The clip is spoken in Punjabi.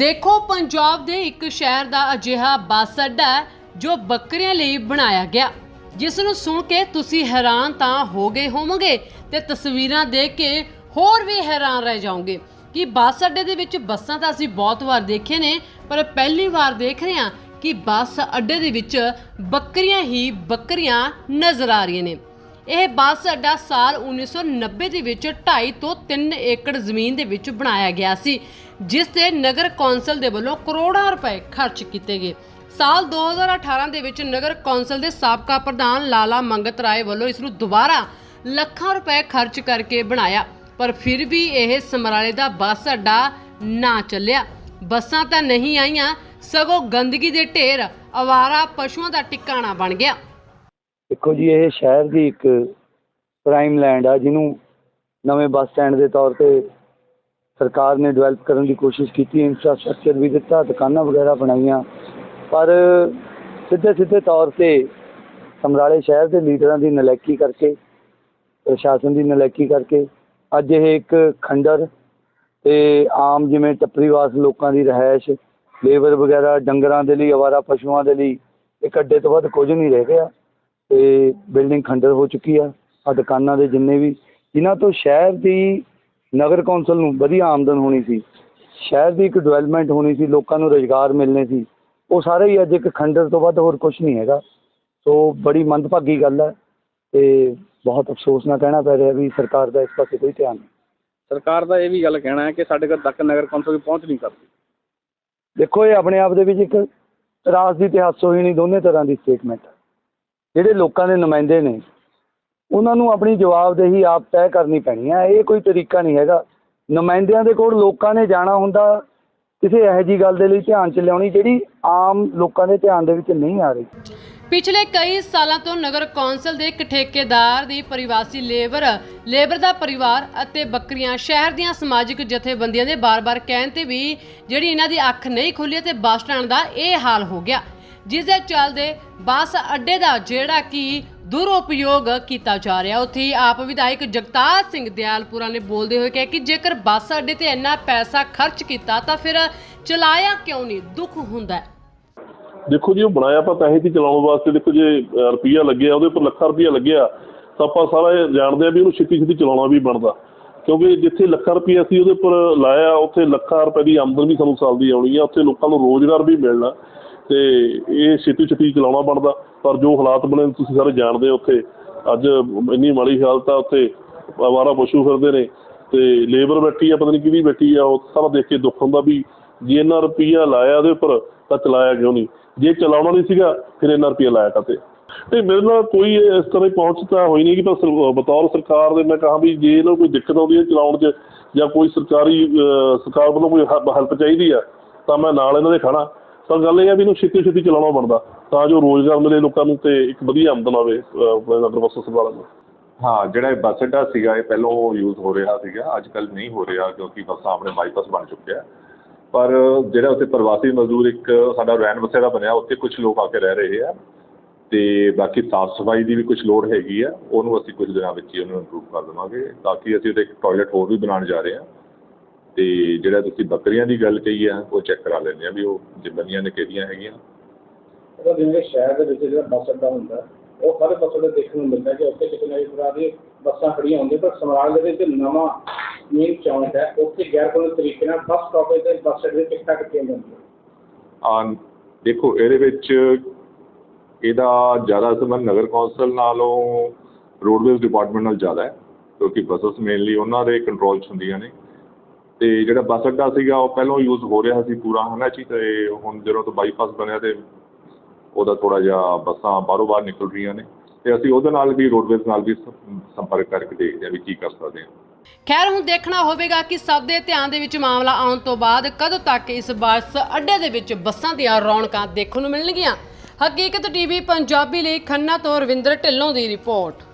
ਦੇਖੋ, ਪੰਜਾਬ ਦੇ ਇੱਕ ਸ਼ਹਿਰ ਦਾ ਅਜਿਹਾ ਬੱਸ ਅੱਡਾ ਹੈ, ਜੋ ਬੱਕਰੀਆਂ ਲਈ ਬਣਾਇਆ ਗਿਆ। ਜਿਸ ਨੂੰ ਸੁਣ ਕੇ ਤੁਸੀਂ ਹੈਰਾਨ ਤਾਂ ਹੋ ਗਏ ਹੋਵੋਗੇ ਤੇ ਤਸਵੀਰਾਂ ਦੇਖ ਕੇ ਹੋਰ ਵੀ ਹੈਰਾਨ ਰਹਿ ਜਾਓਗੇ ਕਿ ਬੱਸ ਅੱਡੇ ਦੇ ਵਿੱਚ ਬੱਸਾਂ ਤਾਂ ਅਸੀਂ ਬਹੁਤ ਵਾਰ ਦੇਖੇ ਨੇ, ਪਰ ਪਹਿਲੀ ਵਾਰ ਦੇਖ ਰਹੇ ਹਾਂ ਕਿ ਬੱਸ ਅੱਡੇ ਦੇ ਵਿੱਚ ਬੱਕਰੀਆਂ ਹੀ ਬੱਕਰੀਆਂ ਨਜ਼ਰ ਆ ਰਹੀਆਂ ਨੇ। ਇਹ ਬੱਸ ਅੱਡਾ ਸਾਲ 1990 ਦੇ ਵਿੱਚ 2.5 ਤੋਂ 3 ਏਕੜ ਜ਼ਮੀਨ ਦੇ ਵਿੱਚ ਬਣਾਇਆ ਗਿਆ ਸੀ। ਜਿਸ ਤੇ ਨਗਰ ਕੌਂਸਲ ਦੇ ਵੱਲੋਂ ਕਰੋੜਾਂ ਰੁਪਏ ਖਰਚ ਕੀਤੇ ਗਏ। ਸਾਲ 2018 ਦੇ ਵਿੱਚ ਨਗਰ ਕੌਂਸਲ ਦੇ ਸਾਬਕਾ ਪ੍ਰਧਾਨ ਲਾਲਾ ਮੰਗਤ ਰਾਏ ਵੱਲੋਂ ਇਸ ਨੂੰ ਦੁਬਾਰਾ ਲੱਖਾਂ ਰੁਪਏ ਖਰਚ ਕਰਕੇ ਬਣਾਇਆ, ਪਰ ਫਿਰ ਵੀ ਇਹ ਸਮਰਾਲੇ ਦਾ ਬੱਸ ਅੱਡਾ ਨਾ ਚੱਲਿਆ। ਬੱਸਾਂ ਤਾਂ ਨਹੀਂ ਆਈਆਂ, ਸਗੋਂ ਗੰਦਗੀ ਦੇ ਢੇਰ ਅਵਾਰਾ ਪਸ਼ੂਆਂ ਦਾ ਟਿਕਾਣਾ ਬਣ ਗਿਆ। ਦੇਖੋ ਜੀ, ਇਹ ਸ਼ਹਿਰ ਦੀ ਇੱਕ ਪ੍ਰਾਈਮ ਲੈਂਡ ਆ, ਜਿਹਨੂੰ ਨਵੇਂ ਬੱਸ ਸਟੈਂਡ ਦੇ ਤੌਰ ਤੇ ਸਰਕਾਰ ਨੇ ਡਿਵੈਲਪ ਕਰਨ ਦੀ ਕੋਸ਼ਿਸ਼ ਕੀਤੀ ਇਨਫਰਾਸਟ੍ਰਕਚਰ ਵੀ ਦਿੱਤਾ, ਦੁਕਾਨਾਂ ਵਗੈਰਾ ਬਣਾਈਆਂ। ਪਰ ਸਿੱਧੇ ਸਿੱਧੇ ਤੌਰ ਤੇ ਸਮਰਾਲੇ ਸ਼ਹਿਰ ਦੇ ਲੀਡਰਾਂ ਦੀ ਨਲਾਇਕੀ ਕਰਕੇ, ਪ੍ਰਸ਼ਾਸਨ ਦੀ ਨਲਾਇਕੀ ਕਰਕੇ, ਅੱਜ ਇਹ ਇੱਕ ਖੰਡਰ ਤੇ ਆਮ ਜਿਵੇਂ ਟੱਪਰੀਵਾਸ ਲੋਕਾਂ ਦੀ ਰਿਹਾਇਸ਼, ਲੇਬਰ ਵਗੈਰਾ, ਡੰਗਰਾਂ ਦੇ ਲਈ, ਅਵਾਰਾ ਪਸ਼ੂਆਂ ਦੇ ਲਈ, ਇੱਕ ਅੱਡੇ ਤੋਂ ਵੱਧ ਕੁਝ ਨਹੀਂ ਰਹਿ ਗਿਆ। ਤੇ ਬਿਲਡਿੰਗ ਖੰਡਰ ਹੋ ਚੁੱਕੀ ਆ ਆ ਦੁਕਾਨਾਂ ਦੇ ਜਿੰਨੇ ਵੀ, ਜਿਨ੍ਹਾਂ ਤੋਂ ਸ਼ਹਿਰ ਦੀ ਨਗਰ ਕੌਂਸਲ ਨੂੰ ਵਧੀਆ ਆਮਦਨ ਹੋਣੀ ਸੀ। ਸ਼ਹਿਰ ਦੀ ਇੱਕ ਡਿਵੈਲਪਮੈਂਟ ਹੋਣੀ ਸੀ ਲੋਕਾਂ ਨੂੰ ਰੋਜ਼ਗਾਰ ਮਿਲਣੇ ਸੀ। ਉਹ ਸਾਰੇ ਹੀ ਅੱਜ ਇੱਕ ਖੰਡਰ ਤੋਂ ਵੱਧ ਹੋਰ ਕੁਝ ਨਹੀਂ ਹੈਗਾ। ਸੋ ਬੜੀ ਮੰਦਭਾਗੀ ਗੱਲ ਹੈ ਤੇ ਬਹੁਤ ਅਫਸੋਸ ਨਾਲ ਕਹਿਣਾ ਪੈ ਰਿਹਾ ਵੀ ਸਰਕਾਰ ਦਾ ਇਸ ਪਾਸੇ ਕੋਈ ਧਿਆਨ ਨਹੀਂ। ਸਰਕਾਰ ਦਾ ਇਹ ਵੀ ਗੱਲ ਕਹਿਣਾ ਹੈ ਕਿ ਸਾਡੇ ਕੋਲ ਤੱਕ ਨਗਰ ਕੌਂਸਲ ਦੀ ਪਹੁੰਚ ਨਹੀਂ ਕਰਦੀ ਦੇਖੋ ਇਹ ਆਪਣੇ ਆਪ ਦੇ ਵਿੱਚ ਇੱਕ ਰਾਜ ਦੀ ਇਤਿਹਾਸ ਹੋਈ ਨਹੀਂ ਦੋਨੇ ਤਰ੍ਹਾਂ ਦੀ ਸਟੇਟਮੈਂਟ ਜਿਹੜੇ ਲੋਕਾਂ ਦੇ ਨੁਮਾਇੰਦੇ ਨੇ ਉਹਨਾਂ ਨੂੰ ਆਪਣੀ ਜਵਾਬਦੇਹੀ ਆਪ ਤੈਅ ਕਰਨੀ ਪੈਣੀ ਹੈ। ਇਹ ਕੋਈ ਤਰੀਕਾ ਨਹੀਂ ਹੈਗਾ। ਨੁਮਾਇੰਦਿਆਂ ਦੇ ਕੋਲ ਲੋਕਾਂ ਨੇ ਜਾਣਾ ਹੁੰਦਾ, ਕਿਸੇ ਇਹੋ ਜਿਹੀ ਗੱਲ ਦੇ ਲਈ ਧਿਆਨ ਚ ਲਿਆਉਣੀ ਜਿਹੜੀ ਆਮ ਲੋਕਾਂ ਦੇ ਧਿਆਨ ਦੇ ਵਿੱਚ ਨਹੀਂ ਆ ਰਹੀ। ਪਿਛਲੇ ਕਈ ਸਾਲਾਂ ਤੋਂ ਨਗਰ ਕੌਂਸਲ ਦੇ ਇੱਕ ਠੇਕੇਦਾਰ ਦੀ ਪਰਿਵਾਸੀ ਲੇਬਰ ਲੇਬਰ ਦਾ ਪਰਿਵਾਰ ਅਤੇ ਬੱਕਰੀਆਂ, ਸ਼ਹਿਰ ਦੀਆਂ ਸਮਾਜਿਕ ਜਥੇਬੰਦੀਆਂ ਦੇ ਬਾਰ-ਬਾਰ ਕਹਿਣ ਤੇ ਵੀ ਜਿਹੜੀ ਇਹਨਾਂ ਦੀ ਅੱਖ ਨਹੀਂ ਖੁੱਲੀ ਤੇ ਬੱਸ ਸਟੈਂਡ ਦਾ ਇਹ ਹਾਲ ਹੋ ਗਿਆ। ਜਿਸ ਦੇ ਚੱਲਦੇ ਬੱਸ ਅੱਡੇ ਦਾ ਜਿਹੜਾ ਕਿ ਦੁਰਉਪਯੋਗ ਕੀਤਾ ਜਾ ਰਿਹਾ। ਉੱਥੇ ਆਪ ਵਿਧਾਇਕ ਜਗਤਾਰ ਸਿੰਘ ਦਿਆਲਪੁਰਾ ਨੇ ਬੋਲਦੇ ਹੋਏ ਕਿਹਾ ਕਿ ਜੇਕਰ ਬੱਸ ਅੱਡੇ ਤੇ ਇੰਨਾ ਪੈਸਾ ਖਰਚ ਕੀਤਾ ਤਾਂ ਫਿਰ ਚਲਾਇਆ ਕਿਉਂ ਨਹੀਂ? ਦੁੱਖ ਹੁੰਦਾ ਦੇਖੋ ਜੀ, ਉਹ ਬਣਾਇਆ ਆਪਾਂ ਪੈਸੇ ਦੀ ਚਲਾਉਣ ਵਾਸਤੇ। ਦੇਖੋ ਜੇ ਰੁਪਈਆ ਲੱਗਿਆ, ਉਹਦੇ ਉੱਪਰ ਲੱਖਾਂ ਰੁਪਈਆ ਲੱਗਿਆ, ਤਾਂ ਆਪਾਂ ਸਾਰਾ ਇਹ ਜਾਣਦੇ ਆ ਵੀ ਉਹਨੂੰ ਛੇਤੀ ਛੇਤੀ ਚਲਾਉਣਾ ਵੀ ਬਣਦਾ। ਕਿਉਂਕਿ ਜਿੱਥੇ ਲੱਖਾਂ ਰੁਪਈਆ ਸੀ, ਉਹਦੇ ਉੱਪਰ ਲਾਇਆ, ਉੱਥੇ ਲੱਖਾਂ ਰੁਪਏ ਦੀ ਆਮਦਨ ਵੀ ਸਾਨੂੰ ਸਾਲ ਦੀ ਆਉਣੀ ਆ। ਉੱਥੇ ਲੋਕਾਂ ਨੂੰ ਰੋਜ਼ਗਾਰ ਵੀ ਮਿਲਣਾ। ਤੇ ਇਹ ਛੇਤੀ ਛੇਤੀ ਚਲਾਉਣਾ ਬਣਦਾ, ਪਰ ਜੋ ਹਾਲਾਤ ਬਣੇ ਤੁਸੀਂ ਸਾਰੇ ਜਾਣਦੇ ਹੋ ਉੱਥੇ। ਅੱਜ ਇੰਨੀ ਮਾੜੀ ਹਾਲਤ ਆ ਉੱਥੇ, ਆਵਾਰਾ ਪਸ਼ੂ ਫਿਰਦੇ ਨੇ ਤੇ ਲੇਬਰ ਬੈਠੀ ਆ, ਪਤਾ ਨਹੀਂ ਕਿਹਦੀ ਬੈਠੀ ਆ, ਉਹ ਸਾਰਾ ਦੇਖ ਕੇ ਦੁੱਖ ਹੁੰਦਾ ਵੀ ਜੇ ਇੰਨਾ ਰੁਪਈਆ ਲਾਇਆ ਉਹਦੇ ਉੱਪਰ, ਤਾਂ ਚਲਾਇਆ ਕਿਉਂ ਨਹੀਂ? ਜੇ ਚਲਾਉਣਾ ਨਹੀਂ ਸੀਗਾ, ਫਿਰ ਇੰਨਾ ਰੁਪਈਆ ਲਾਇਆ ਕਾਤੇ ਤੇ ਮੇਰੇ ਨਾਲ ਕੋਈ ਇਸ ਤਰ੍ਹਾਂ ਦੀ ਪਹੁੰਚ ਤਾਂ ਹੋਈ ਨਹੀਂ ਕਿ ਪਰ ਬਤੌਰ ਸਰਕਾਰ ਦੇ ਮੈਂ ਕਹਾਂ ਵੀ ਜੇ ਇਹਨਾਂ ਕੋਈ ਦਿੱਕਤ ਆਉਂਦੀ ਹੈ ਚਲਾਉਣ 'ਚ ਜਾਂ ਕੋਈ ਸਰਕਾਰੀ ਸਰਕਾਰ ਵੱਲੋਂ ਕੋਈ ਹੈਲਪ ਚਾਹੀਦੀ ਆ, ਤਾਂ ਮੈਂ ਨਾਲ ਇਹਨਾਂ ਦੇ ਖੜਾ ਤਾਂ ਗੱਲ ਇਹ ਆ ਵੀ ਇਹਨੂੰ ਛੇਤੀ ਛੇਤੀ ਚਲਾਉਣਾ ਬਣਦਾ, ਤਾਂ ਜੋ ਰੋਜ਼ਗਾਰ ਮਿਲੇ ਲੋਕਾਂ ਨੂੰ ਤੇ ਇੱਕ ਵਧੀਆ ਆਮਦਨ ਆਵੇ ਆਪਣੇ ਨਗਰ ਬੱਸ ਸੰਭਾਲਣ ਨੂੰ। ਹਾਂ, ਜਿਹੜਾ ਇਹ ਬੱਸ ਅੱਡਾ ਸੀਗਾ, ਇਹ ਪਹਿਲਾਂ ਯੂਜ਼ ਹੋ ਰਿਹਾ ਸੀਗਾ ਅੱਜ ਕੱਲ ਨਹੀਂ ਹੋ ਰਿਹਾ, ਕਿਉਂਕਿ ਬੱਸਾਂ ਆਪਣੇ ਬਾਈਪਾਸ ਬਣ ਚੁੱਕਿਆ ਪਰ ਜਿਹੜਾ ਉੱਥੇ ਪ੍ਰਵਾਸੀ ਮਜ਼ਦੂਰ ਇੱਕ ਸਾਡਾ ਰੈਨ ਬਸੇਰਾ ਬਣਿਆ, ਉੱਥੇ ਕੁਝ ਲੋਕ ਆ ਕੇ ਰਹਿ ਰਹੇ ਆ, ਤੇ ਬਾਕੀ ਸਾਫ਼ ਸਫ਼ਾਈ ਦੀ ਵੀ ਕੁਝ ਲੋੜ ਹੈਗੀ ਆ, ਉਹਨੂੰ ਅਸੀਂ ਕੁਝ ਦਿਨਾਂ ਵਿੱਚ ਹੀ ਉਹਨੂੰ ਇੰਪਰੂਵ ਕਰ ਦੇਵਾਂਗੇ, ਤਾਂ ਕਿ ਅਸੀਂ ਉਹਦੇ ਇੱਕ ਟਾਇਲਟ ਹੋਰ ਵੀ ਬਣਾਉਣ ਜਾ ਰਹੇ ਹਾਂ। ਤੇ ਜਿਹੜਾ ਤੁਸੀਂ ਬੱਕਰੀਆਂ ਦੀ ਗੱਲ ਕਹੀ ਆ ਉਹ ਚੈੱਕ ਕਰਾ ਲੈਂਦੇ ਆ ਵੀ ਉਹ ਜਿੰਨੀਆਂ ਨੇ ਕਿਹੜੀਆਂ ਹੈਗੀਆਂ। ਉਹਦਾ ਜਿਵੇਂ ਸ਼ਹਿਰ ਦੇ ਵਿੱਚ ਜਿਹੜਾ ਬੱਸ ਅੱਡਾ ਹੁੰਦਾ ਉਹ ਸਾਰੇ ਬੱਸ ਅੱਡੇ ਦੇਖਣ ਨੂੰ ਮਿਲਦਾ ਕਿ ਉੱਥੇ ਕਿਤੇ ਨਾ ਕਿਤੇ ਤਰ੍ਹਾਂ ਦੀ ਬੱਸਾਂ ਖੜੀਆਂ ਹੁੰਦੀਆਂ ਪਰ ਸਮਰਾਲ ਦੇ ਵਿੱਚ ਨਵਾਂ ਮੇਨ ਚੌਂਕ ਹੈ ਉੱਥੇ ਗੈਰ ਕਾਨੂੰਨੀ ਤਰੀਕੇ ਨਾਲ ਬੱਸ ਸਟਾਪੇਜ ਤੇ ਬੱਸ ਅੱਡੇ ਦੇ ਟਿਕਟਾਂ ਕੱਟੀਆਂ ਜਾਂਦੀਆਂ। ਆ ਦੇਖੋ ਇਹਦੇ ਵਿੱਚ ਇਹਦਾ ਜ਼ਿਆਦਾ ਸੰਬੰਧ ਨਗਰ ਕੌਂਸਲ ਨਾਲੋਂ ਰੋਡਵੇਜ਼ ਡਿਪਾਰਟਮੈਂਟ ਨਾਲ ਜ਼ਿਆਦਾ ਹੈ ਕਿਉਂਕਿ ਬੱਸਸ ਮੇਨਲੀ ਉਹਨਾਂ ਦੇ ਕੰਟਰੋਲ 'ਚ ਹੁੰਦੀਆਂ ਨੇ। ਤੇ ਜਿਹੜਾ ਬੱਸ ਅੱਡਾ ਸੀਗਾ ਉਹ ਪਹਿਲਾਂ ਯੂਜ਼ ਹੋ ਰਿਹਾ ਸੀ ਪੂਰਾ, ਹਨਾ ਜੀ? ਤੇ ਹੁਣ ਜਦੋਂ ਤੋਂ ਬਾਈਪਾਸ ਬਣਿਆ ਤੇ ਉਹਦਾ ਥੋੜਾ ਜਿਹਾ ਬੱਸਾਂ ਬਾਹਰੋਂ ਬਾਹਰ ਨਿਕਲ ਰਹੀਆਂ ਨੇ। ਤੇ ਅਸੀਂ ਉਹਦੇ ਨਾਲ ਵੀ ਰੋਡਵੇਜ਼ ਨਾਲ ਵੀ ਸੰਪਰਕ ਕਰਕੇ ਦੇਖਦੇ ਹਾਂ ਵੀ ਕੀ ਕਰ ਸਕਦੇ ਹਾਂ। ਖੈਰ, ਹੁਣ ਦੇਖਣਾ ਹੋਵੇਗਾ ਕਿ ਸਭ ਦੇ ਧਿਆਨ ਦੇ ਵਿੱਚ ਮਾਮਲਾ ਆਉਣ ਤੋਂ ਬਾਅਦ ਕਦੋਂ ਤੱਕ ਇਸ ਬੱਸ ਅੱਡੇ ਦੇ ਵਿੱਚ ਬੱਸਾਂ ਦੀਆਂ ਰੌਣਕਾਂ ਦੇਖਣ ਨੂੰ ਮਿਲਣਗੀਆਂ। ਹਕੀਕਤ ਟੀਵੀ ਪੰਜਾਬੀ ਲਈ ਖੰਨਾ ਤੋਂ ਰਵਿੰਦਰ ਢਿੱਲੋਂ ਦੀ ਰਿਪੋਰਟ।